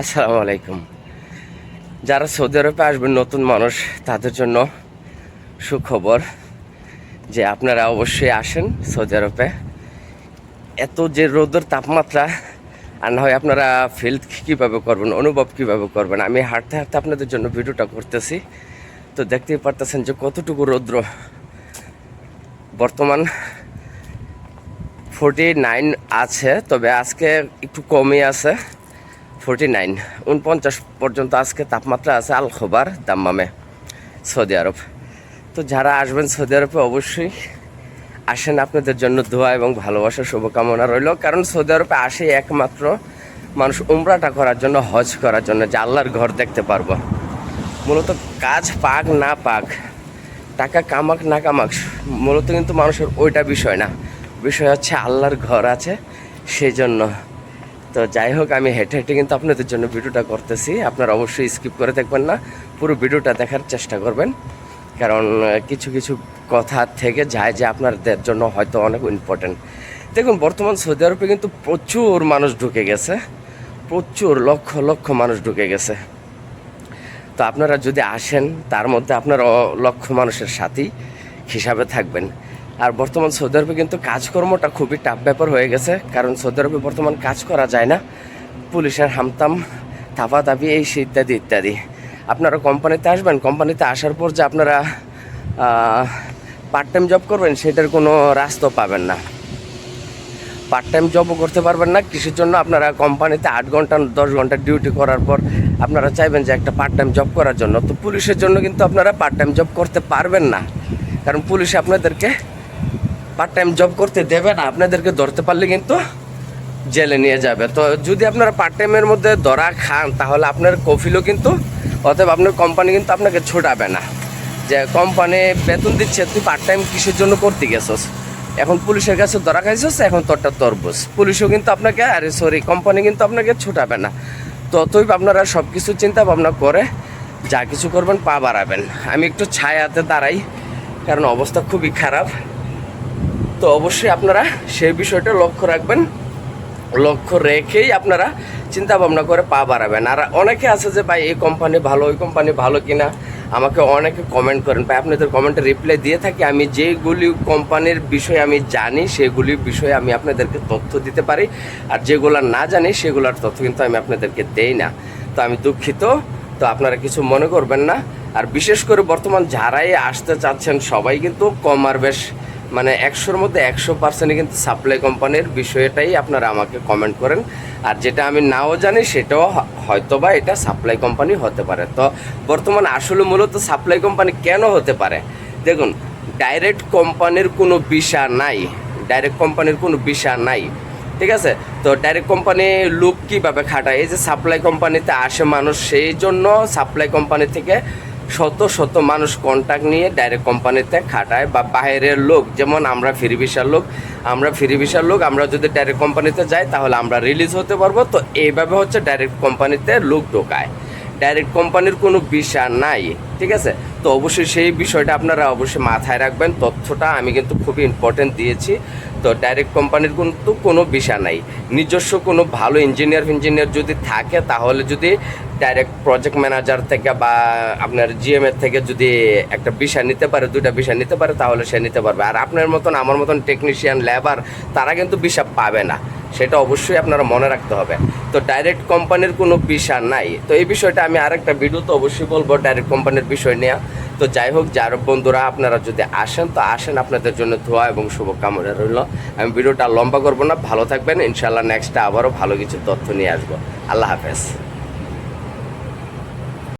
আসসালামু আলাইকুম। যারা সৌদি আরবে আসবেন, নতুন মানুষ, তাদের জন্য সুখবর যে আপনারা অবশ্যই আসেন সৌদি আরবে। এত যে রোদের তাপমাত্রা, আর না হয় আপনারা ফিল কীভাবে করবেন, অনুভব কীভাবে করবেন, আমি হাঁটতে হাঁটতে আপনাদের জন্য ভিডিওটা করতেছি। তো দেখতেই পারতেছেন যে কতটুকু রৌদ্র। বর্তমান ফোরটি নাইন আছে, তবে আজকে একটু কমই আছে। ফোরটি নাইন উনপঞ্চাশ পর্যন্ত আজকে তাপমাত্রা আছে আল খোবার দাম্মামে, সৌদি আরব। তো যারা আসবেন সৌদি আরবে অবশ্যই আসেন, আপনাদের জন্য দোয়া এবং ভালোবাসার শুভকামনা রইল। কারণ সৌদি আরবে আসে একমাত্র মানুষ উমরাটা করার জন্য, হজ করার জন্য, যে আল্লাহর ঘর দেখতে পারব। মূলত কাজ পাক না পাক, টাকা কামাক না কামাক, মূলত কিন্তু মানুষের ওইটা বিষয় না। বিষয় হচ্ছে আল্লাহর ঘর আছে সেই জন্য তো যাই হোক, আমি হেঁটে হেঁটে কিন্তু আপনাদের জন্য ভিডিওটা করতেছি। আপনারা অবশ্যই স্কিপ করে দেখবেন না, পুরো ভিডিওটা দেখার চেষ্টা করবেন। কারণ কিছু কিছু কথা থেকে যায় যে আপনাদের জন্য হয়তো অনেক ইম্পর্টেন্ট দেখুন, বর্তমান সৌদি আরবে কিন্তু প্রচুর মানুষ ঢুকে গেছে। প্রচুর লক্ষ লক্ষ মানুষ ঢুকে গেছে। তো আপনারা যদি আসেন, তার মধ্যে আপনারা লক্ষ মানুষের সাথেই হিসাবে থাকবেন। আর বর্তমান সৌদি আরবে কিন্তু কাজকর্মটা খুবই টাফ ব্যাপার হয়ে গেছে, কারণ সৌদি আরবে বর্তমান কাজ করা যায় না। পুলিশের হামতাম থাপা থাপি এই সে ইত্যাদি ইত্যাদি। আপনারা কোম্পানিতে আসবেন, কোম্পানিতে আসার পর যে আপনারা পার্ট টাইম জব করবেন, সেটার কোনো রাস্তা পাবেন না। পার্ট টাইম জবও করতে পারবেন না কিসের জন্য আপনারা কোম্পানিতে আট ঘণ্টা, দশ ঘণ্টা ডিউটি করার পর আপনারা চাইবেন যে একটা পার্ট টাইম জব করার জন্য। তো পুলিশের জন্য কিন্তু আপনারা পার্ট টাইম জব করতে পারবেন না, কারণ পুলিশ আপনাদেরকে পার্ট টাইম জব করতে দেবে না, আপনাদেরকে ধরতে পারলে কিন্তু জেলে নিয়ে যাবে। তো যদি আপনারা পার্ট টাইমের মধ্যে ধরা খান, তাহলে আপনার কফিলও কিন্তু, অতএব আপনার কোম্পানি কিন্তু আপনাকে ছোটাবে না। যে কোম্পানি বেতন দিচ্ছে, তুই পার্ট টাইম কিসের জন্য করতে গেছস? এখন পুলিশের কাছে ধরা খাইছস, এখন তোরটা তরবুজ। পুলিশও কিন্তু আপনাকে, আরে সরি কোম্পানি কিন্তু আপনাকে ছোটাবে না। তো আপনারা সব কিছু চিন্তা ভাবনা করে যা কিছু করবেন, পা বাড়াবেন। আমি একটু ছায়াতে দাঁড়াই, কারণ অবস্থা খুবই খারাপ। তো অবশ্যই আপনারা সেই বিষয়টা লক্ষ্য রাখবেন। লক্ষ্য রেখেই আপনারা চিন্তা ভাবনা করে পা বাড়াবেন। আর অনেকে আছে যে, ভাই, এই কোম্পানি ভালো, ওই কোম্পানি ভালো কিনা? আমাকে অনেকে কমেন্ট করেন, ভাই আপনাদের কমেন্টে রিপ্লাই দিয়ে থাকি, আমি যেগুলি কোম্পানির বিষয়ে আমি জানি সেগুলির বিষয়ে আমি আপনাদেরকে তথ্য দিতে পারি। আর যেগুলো না জানি, সেগুলোর তথ্য কিন্তু আমি আপনাদেরকে দেই না। তো আমি দুঃখিত। তো আপনারা কিছু মনে করবেন না। আর বিশেষ করে বর্তমান যারাই আসতে চাচ্ছেন, সবাই কিন্তু কম আর বেশ মানে একশোর মধ্যে একশো পার্সেন্টই কিন্তু সাপ্লাই কোম্পানির বিষয়টাই আপনারা আমাকে কমেন্ট করেন। আর যেটা আমি নাও জানি, সেটাও হয়তো বা এটা সাপ্লাই কোম্পানি হতে পারে। তো বর্তমানে আসলে মূলত সাপ্লাই কোম্পানি কেন হতে পারে? দেখুন ডাইরেক্ট কোম্পানির কোনো বিষা নাই। ডাইরেক্ট কোম্পানির কোনো বিষা নাই। ঠিক আছে? তো ডাইরেক্ট কোম্পানি লুক কীভাবে খাটায়? এই যে সাপ্লাই কোম্পানিতে আসে মানুষ, সেই জন্য সাপ্লাই কোম্পানি থেকে শত শত মানুষ কন্ট্যাক্ট নিয়ে ডাইরেক্ট কোম্পানিতে খাটায় বা বাইরের লোক, যেমন আমরা ফ্রি ভিসার লোক, আমরা ফ্রি ভিসার লোক, আমরা যদি ডাইরেক্ট কোম্পানিতে যাই তাহলে আমরা রিলিজ হতে পারব। তো এইভাবে হচ্ছে ডাইরেক্ট কোম্পানিতে লোক ঢোকায়। ডাইরেক্ট কোম্পানির কোনো বিষয় নাই, ঠিক আছে? তো অবশ্যই সেই বিষয়টা আপনারা অবশ্যই মাথায় রাখবেন। তথ্যটা আমি কিন্তু খুবই ইম্পর্টেন্ট দিয়েছি। তো ডাইরেক্ট কোম্পানির কিন্তু কোনো বিষয় নাই। নিজস্ব কোনো ভালো ইঞ্জিনিয়ার ইঞ্জিনিয়ার যদি থাকে, তাহলে যদি ডাইরেক্ট প্রজেক্ট ম্যানেজার থেকে বা আপনার জিএম এর থেকে যদি একটা বিষয় নিতে পারে, দুইটা বিষয় নিতে পারে, তাহলে সে নিতে পারবে। আর আপনার মতন, আমার মতন টেকনিশিয়ান লেবার তারা কিন্তু বিষয় পাবে না। সেটা অবশ্যই আপনারা মনে রাখতে হবে। তো ডাইরেক্ট কোম্পানির কোনো বিষয় নাই। তো এই বিষয়টা আমি আরেকটা ভিডিওতে অবশ্যই বলব ডাইরেক্ট কোম্পানির বিষয় নিয়ে। তো যাই হোক, যার বন্ধুরা আপনারা যদি আসেন, তো আসেন আপনাদের জন্য ধোয়া এবং শুভকামনা রইল। আমি ভিডিওটা লম্বা করব না, ভালো থাকবেন। ইনশাল্লাহ নেক্সটটা আবারও ভালো কিছু তথ্য নিয়ে আসব। আল্লাহ হাফেজ।